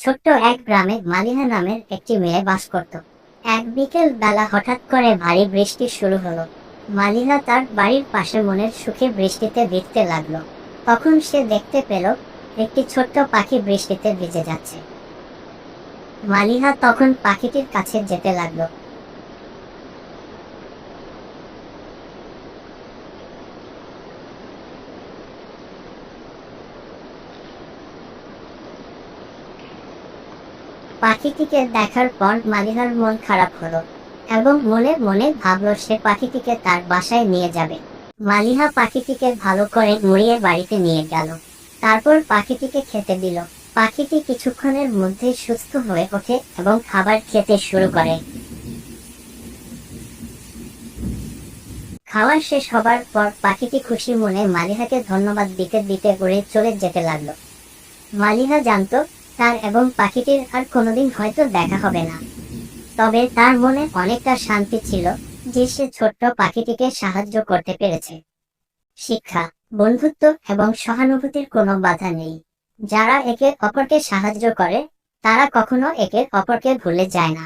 ছোট্ট এক গ্রামে মালিহা নামের একটি মেয়ে বাস করত। এক বিকেল বেলা হঠাৎ করে ভারী বৃষ্টি শুরু হলো। মালিহা তার বাড়ির পাশে মনের সুখে বৃষ্টিতে ভিজতে লাগল। তখন সে দেখতে পেল, একটি ছোট্ট পাখি বৃষ্টিতে ভিজে যাচ্ছে। মালিহা তখন পাখিটির কাছে যেতে লাগল। পাখিটিকে দেখার পর মালিহার মন খারাপ হলো এবং মনে মনে ভাবলো সে পাখিটিকে তার বাসায় নিয়ে যাবে। মালিহা পাখিটিকে ভালো করে মুড়িয়ে বাড়িতে নিয়ে গেল। তারপর পাখিটিকে খেতে দিল। পাখিটি কিছুক্ষণের মধ্যে সুস্থ হয়ে ওঠে এবং খাবার খেতে শুরু করে। খাওয়া শেষ হবার পর পাখিটি খুশি মনে মালিহাকে ধন্যবাদ দিতে দিতে উড়ে চলে যেতে লাগল। মালিহা জানতো তার এবং পাখিটির আর কোনোদিন হয়তো দেখা হবে না। তবে তার মনে অনেকটা শান্তি ছিল যে সে ছোট্ট পাখিটিকে সাহায্য করতে পেরেছে। শিক্ষা, বন্ধুত্ব এবং সহানুভূতির কোনো বাধা নেই। যারা একে অপরকে সাহায্য করে, তারা কখনো একে অপরকে ভুলে যায় না।